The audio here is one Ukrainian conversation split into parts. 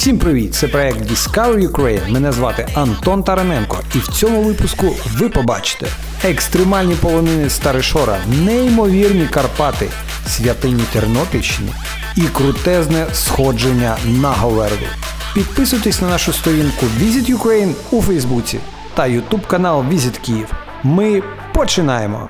Всім привіт! Це проект Discover Ukraine. Мене звати Антон Тараненко, і в цьому випуску ви побачите екстремальні полонини Старишора, неймовірні Карпати, святині Тернопільщини і крутезне сходження на Говерлу. Підписуйтесь на нашу сторінку Visit Ukraine у Фейсбуці та YouTube канал Visit Київ. Ми починаємо!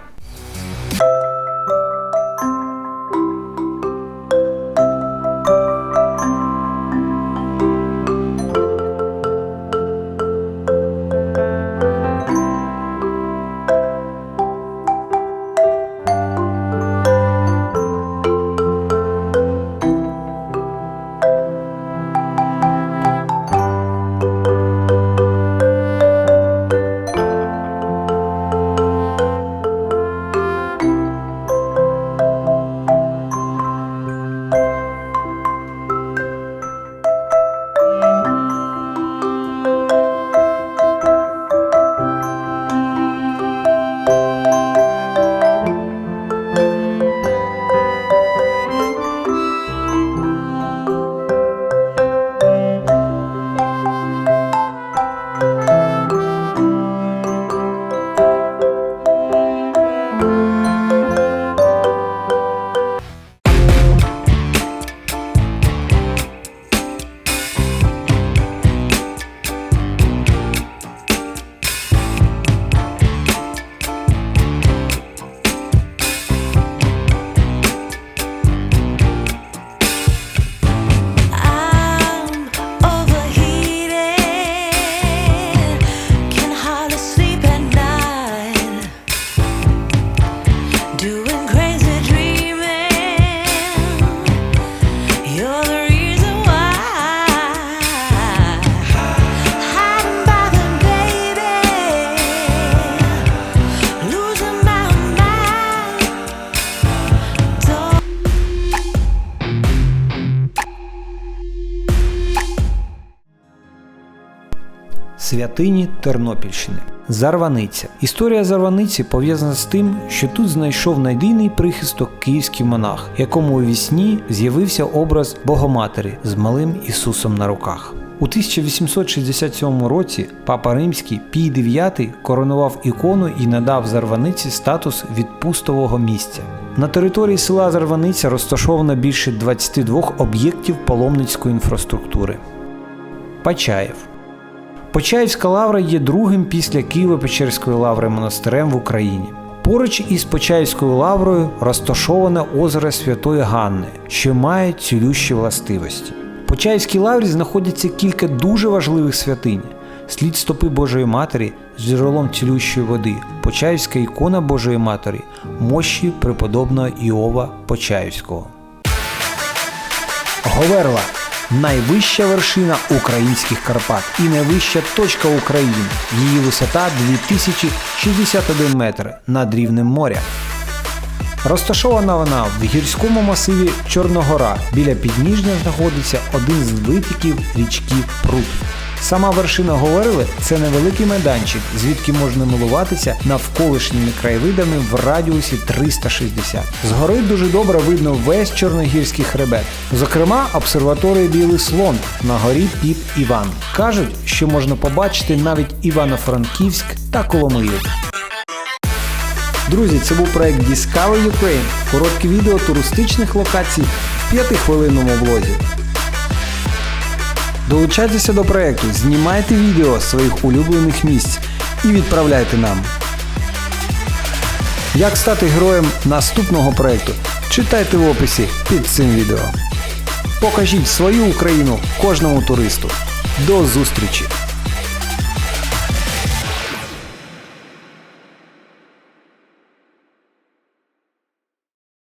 Святині Тернопільщини. Зарваниця. Історія Зарваниці пов'язана з тим, що тут знайшов надійний прихисток київський монах, якому у вісні з'явився образ Богоматері з малим Ісусом на руках. У 1867 році папа Римський Пій IX коронував ікону і надав Зарваниці статус відпустового місця. На території села Зарваниця розташовано більше 22 об'єктів паломницької інфраструктури. Почаєв Почаївська лавра є другим після Києво-Печерської лаври монастирем в Україні. Поруч із Почаївською лаврою розташоване озеро Святої Ганни, що має цілющі властивості. В Почаївській лаврі знаходяться кілька дуже важливих святинь. Слід стопи Божої Матері з джерелом цілющої води, Почаївська ікона Божої Матері, мощі преподобного Іова Почаївського. Говерла найвища вершина українських Карпат і найвища точка України. Її висота 2061 метр над рівнем моря. Розташована вона в гірському масиві Чорногора. Біля підніжжя знаходиться один з витіків річки Прут. Сама вершина Говерли це невеликий майданчик, звідки можна милуватися навколишніми краєвидами в радіусі 360. Згори дуже добре видно весь чорногірський хребет. Зокрема, обсерваторія Білий Слон на горі Піп Іван. Кажуть, що можна побачити навіть Івано-Франківськ та Коломиїв. Друзі, це був проект Discover Ukraine. Коротке відео туристичних локацій в 5-хвилинному влозі. Долучайтеся до проекту, знімайте відео з своїх улюблених місць і відправляйте нам. Як стати героєм наступного проекту? Читайте в описі під цим відео. Покажіть свою Україну кожному туристу. До зустрічі!